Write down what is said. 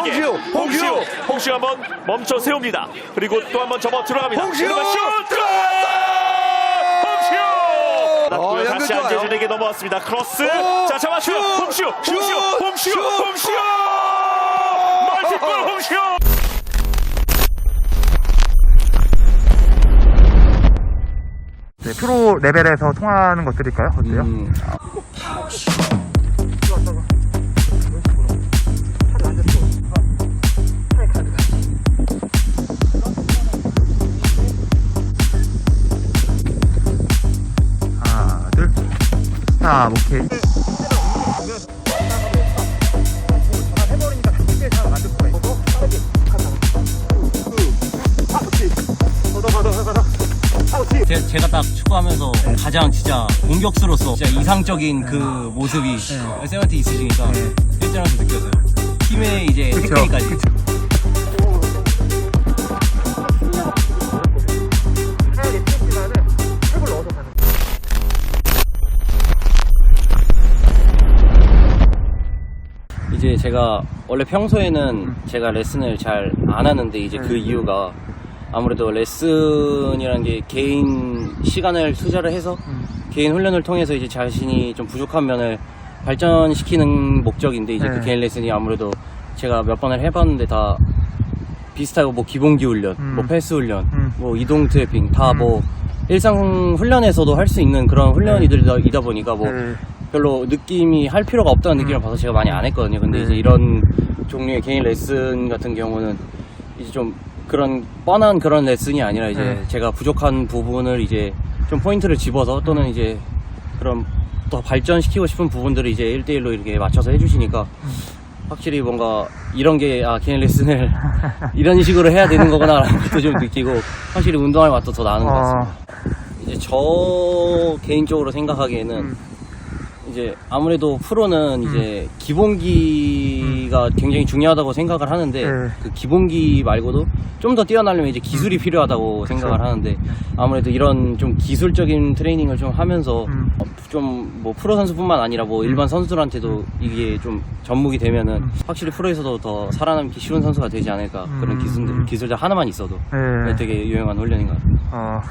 홍시우, 홍시우. 홍시우 한번 멈춰 세웁니다. 그리고 또 한번 접어 들어갑니다. 홍시우! 그러면 슛 들어갔어요! 홍시우! 어, 다시 연결 좋아요. 안재준에게 넘어왔습니다. 크로스. 오! 자, 잡았어요. 슛! 홍시우, 슛! 홍시우, 홍시우, 슛! 홍시우! 멀티골 홍시우! 네, 프로 레벨에서 통하는 것들일까요? 어때요? 음, 자, 오케이. 제, 제가 딱 축구하면서 가장 진짜 공격수로서 진짜 이상적인 그 모습이 쌤한테 있으시니까 실전에서 느껴져요. 팀의 이제 그쵸. 테크니까지. 이제 제가 원래 평소에는 제가 레슨을 잘 안 하는데 이제 그 이유가 아무래도 레슨이라는 게 개인 시간을 투자를 해서 개인 훈련을 통해서 이제 자신이 좀 부족한 면을 발전시키는 목적인데 이제 네. 그 개인 레슨이 아무래도 제가 몇 번을 해봤는데 다 비슷하고 뭐 기본기 훈련, 음. 뭐 패스 훈련, 음. 뭐 이동 트래핑 다뭐 일상 훈련에서도 할 수 있는 그런 훈련이다 보니까 뭐 네. 별로 느낌이 할 필요가 없다는 느낌을 받아서 제가 많이 안 했거든요. 근데 네. 이제 이런 종류의 개인 레슨 같은 경우는 이제 좀 그런 뻔한 그런 레슨이 아니라 이제 네. 제가 부족한 부분을 이제 좀 포인트를 집어서 또는 이제 그런 더 발전시키고 싶은 부분들을 이제 1대1로 이렇게 맞춰서 해주시니까 확실히 뭔가 이런 게 아 개인 레슨을 이런 식으로 해야 되는 거구나라는 것도 좀 느끼고 확실히 운동할 맛도 더 나는 것 같습니다. 이제 저 개인적으로 생각하기에는 음. 이제 아무래도 프로는 이제 기본기가 굉장히 중요하다고 생각을 하는데 네. 그 기본기 말고도 좀 더 뛰어나려면 이제 기술이 필요하다고 생각을 하는데 아무래도 이런 좀 기술적인 트레이닝을 좀 하면서 음. 좀 뭐 프로 선수뿐만 아니라 뭐 일반 선수들한테도 이게 좀 접목이 되면은 확실히 프로에서도 더 살아남기 쉬운 선수가 되지 않을까 그런 음. 기술 기술자 하나만 있어도 네. 되게 유용한 훈련인 것 같아요. 어,